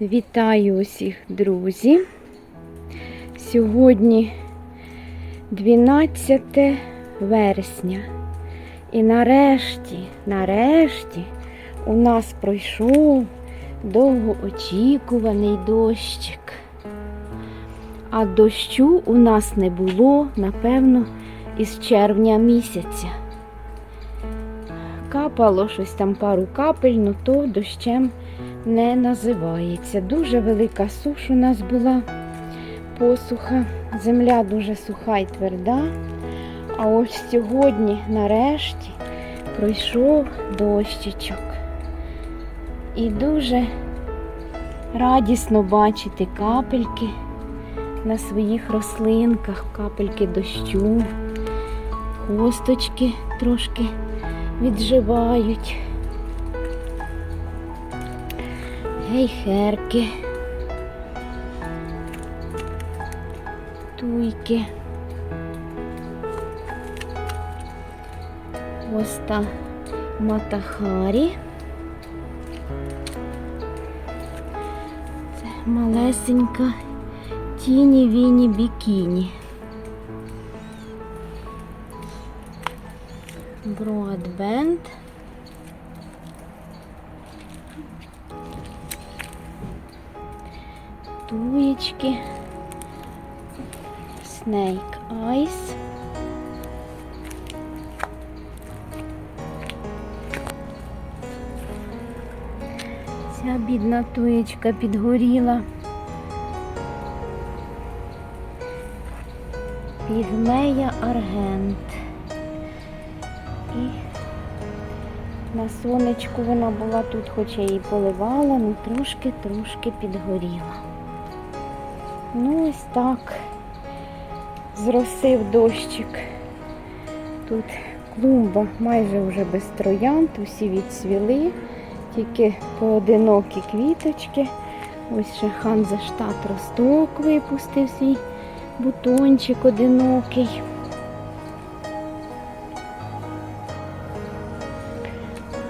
Вітаю усіх, друзі. Сьогодні 12 вересня. І нарешті, нарешті у нас пройшов довгоочікуваний дощик. А дощу у нас не було, напевно, із червня місяця. Капало щось там пару капель, ну то дощем не називається. Дуже велика суш у нас була посуха. Земля дуже суха і тверда. А ось сьогодні, нарешті, пройшов дощичок. І дуже радісно бачити капельки на своїх рослинках, капельки дощу, хосточки трошки відживають. Гейхерки, туйки, хвоста матахарі. Це малесенька тіні віні бікіні. Broadband. Туєчки. Snake Eyes. Ця бідна туєчка підгоріла. Пігмея аргент. І на сонечку вона була тут, хоч я її поливала, ну трошки-трошки підгоріла. Ну, ось так. Зросив дощик. Тут клумба майже вже без троянд, усі відцвіли, тільки поодинокі квіточки. Ось ще Ханзаштат росток випустив свій бутончик одинокий.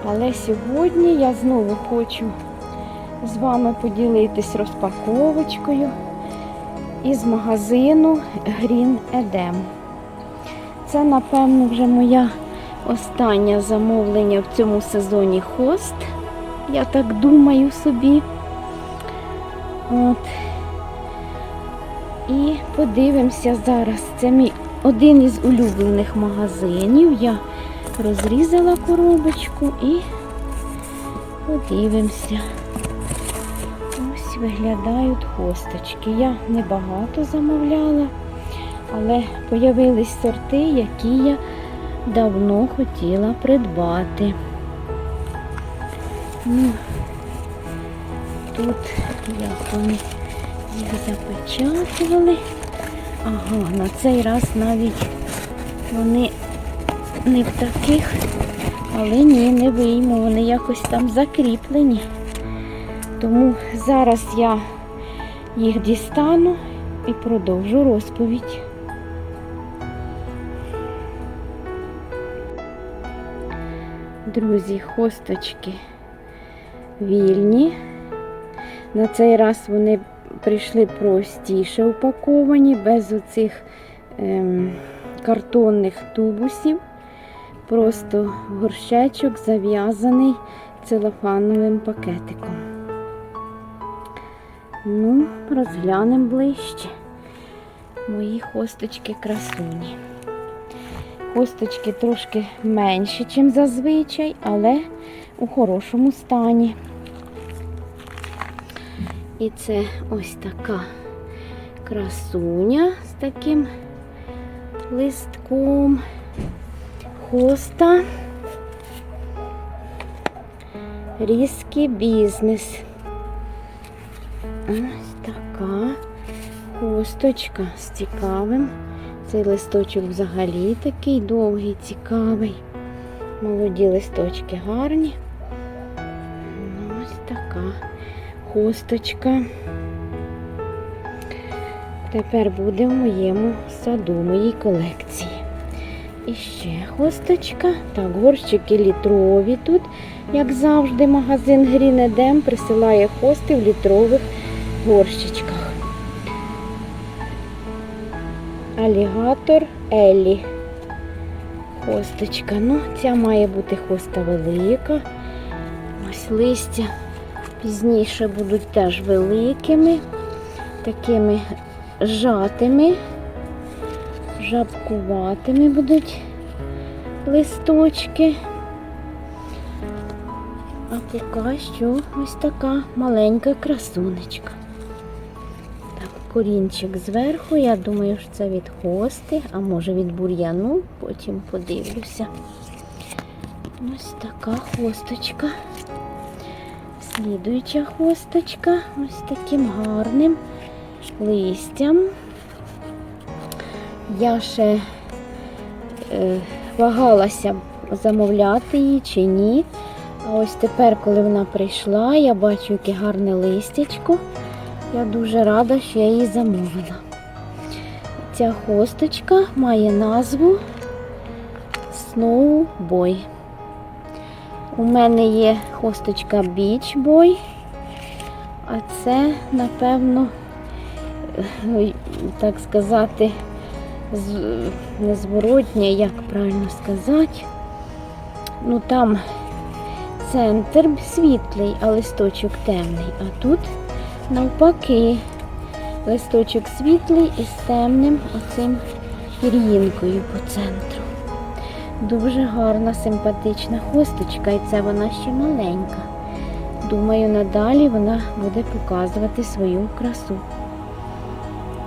Але сьогодні я знову хочу з вами поділитись розпаковочкою із магазину Green Edem. Це, напевно, вже моя остання замовлення в цьому сезоні хост. Я так думаю собі. От. І подивимося зараз. Це мій один із улюблених магазинів. Я розрізала коробочку і подивимося. Ось виглядають хосточки. Я небагато замовляла, але появились сорти, які я давно хотіла придбати. Ну, тут як вони їх запечатували. Ага, на цей раз навіть вони не в таких, але ні, не вийму, вони якось там закріплені. Тому зараз я їх дістану і продовжу розповідь. Друзі, хосточки вільні. На цей раз вони прийшли простіше упаковані, без оцих ем, картонних тубусів. Просто горщечок зав'язаний целофановим пакетиком. Ну, розглянемо ближче. Мої хосточки красуні. Хосточки трошки менші, ніж зазвичай, але у хорошому стані. І це ось така красуня з таким листком. Хоста. Різкий бізнес. Ось така хосточка з цікавим. Цей листочок взагалі такий довгий, цікавий. Молоді листочки гарні. Ось така хосточка. Тепер буде в моєму саду, моїй колекції. І ще хосточка. Так, горщики літрові тут, як завжди, магазин Green Edem присилає хости в літрових горщичках. Алігатор Еллі. Хосточка. Ну, ця має бути хоста велика. Ось листя пізніше будуть теж великими, такими жатими, жабкуватими будуть листочки. А поки що ось така маленька красунечка. Корінчик зверху, я думаю, що це від хости, а може від бур'яну, потім подивлюся. Ось така хосточка. Слідуюча хосточка ось таким гарним листям. Я ще е, вагалася замовляти її чи ні. А ось тепер, коли вона прийшла, я бачу, яке гарне листячко. Я дуже рада, що я її замовила. Ця хосточка має назву Snow Boy. У мене є хосточка Beach Boy, а це, напевно, е, так сказати, незворотнє, як правильно сказати. Ну там центр світлий, а листочок темний. А тут навпаки листочок світлий із темним оцим пір'їнкою по центру. Дуже гарна, симпатична хосточка, і це вона ще маленька. Думаю, надалі вона буде показувати свою красу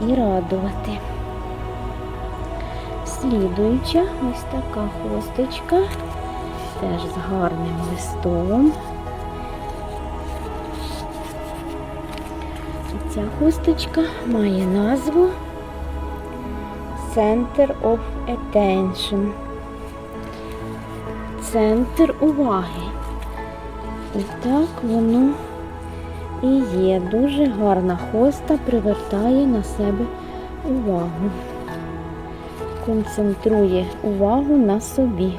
і радувати. Слідуюча ось така хосточка, теж з гарним листом. Хусточка має назву Center of Attention. Центр уваги. І так воно і є. Дуже гарна хоста привертає на себе увагу. Концентрує увагу на собі.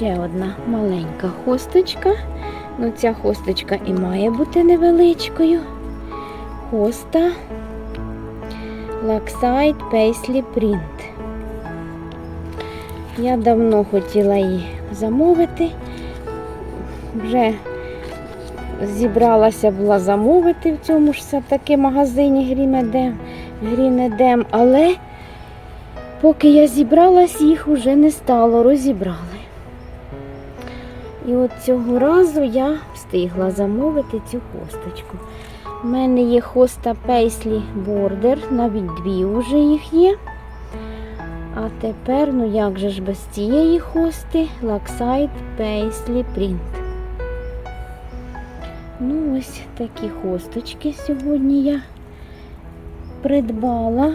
Ще одна маленька хосточка. Ну, ця хосточка і має бути невеличкою. Хоста Lakeside Paisley Print. Я давно хотіла її замовити. Вже зібралася була замовити в цьому ж все-таки магазині Green Edem, але поки я зібралась, їх уже не стало, розібрали. І от цього разу я встигла замовити цю хосточку. У мене є хоста Paisley Border, навіть дві вже їх є. А тепер, ну як же ж без цієї хости, Lakeside Paisley Print. Ну, ось такі хосточки сьогодні я придбала.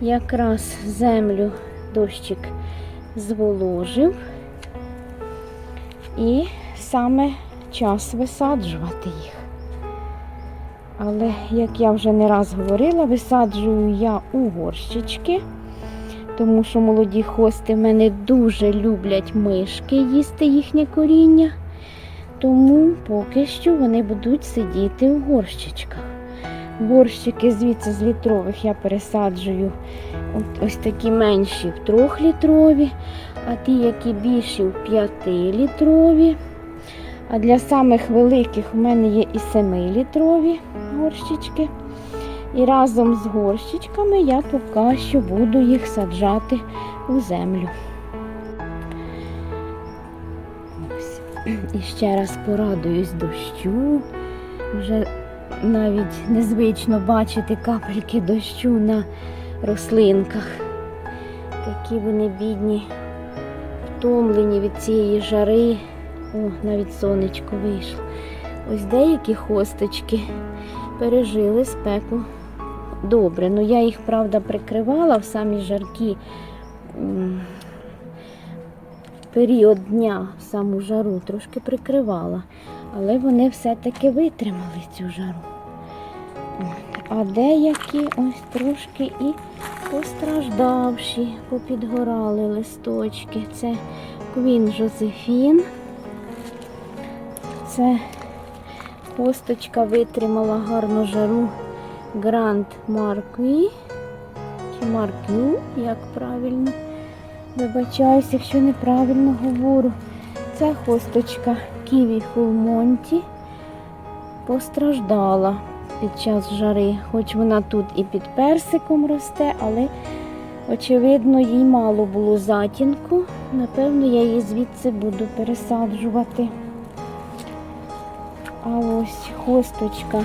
Якраз землю дощик зволожив. І саме час висаджувати їх. Але, як я вже не раз говорила, висаджую я у горщички, тому що молоді хости в мене дуже люблять мишки їсти їхнє коріння. Тому поки що вони будуть сидіти у горщичках. Горщики звідси з літрових я пересаджую ось такі менші в трьохлітрові, а ті, які більші в п'ятилітрові. А для самих великих у мене є і 7-літрові горщички. І разом з горщичками я поки що буду їх саджати у землю. Ось. І ще раз порадуюсь дощу. Вже навіть незвично бачити капельки дощу на рослинках. Такі вони бідні, втомлені від цієї жари. О, навіть сонечко вийшло. Ось деякі хосточки пережили спеку добре. Ну я їх, правда, прикривала в самі жаркі період дня, в саму жару, трошки прикривала. Але вони все-таки витримали цю жару. а деякі ось трошки і постраждавші, попідгорали листочки. Це Квін Жозефін. Це косточка витримала гарну жару Гранд Маркві. Чи Маркю, як правильно. Вибачаюсь, якщо неправильно говорю. Ця хосточка Ківі Фулмонті постраждала під час жари, хоч вона тут і під персиком росте, але, очевидно, їй мало було затінку. Напевно, я її звідси буду пересаджувати. А ось хосточка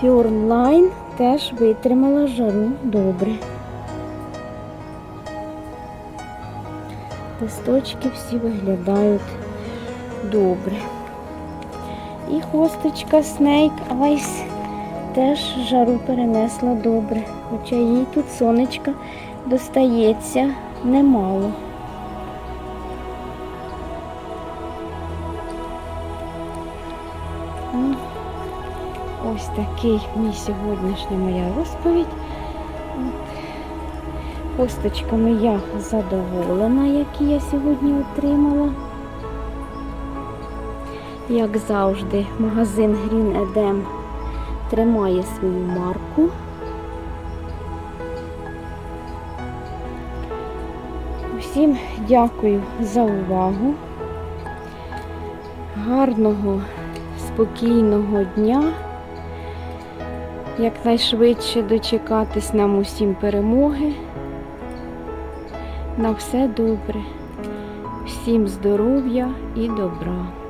Фьорнлайн теж витримала жару добре. Листочки всі виглядають добре. І хосточка Snake Ice теж жару перенесла добре, хоча їй тут сонечка достається немало. Ось такий мій сьогоднішня моя розповідь. От. Хосточками я задоволена, які я сьогодні отримала. Як завжди, магазин Green Edem тримає свою марку. Всім дякую за увагу. Гарного, спокійного дня. Якнайшвидше дочекатись нам усім перемоги. На все добре. Всім здоров'я і добра.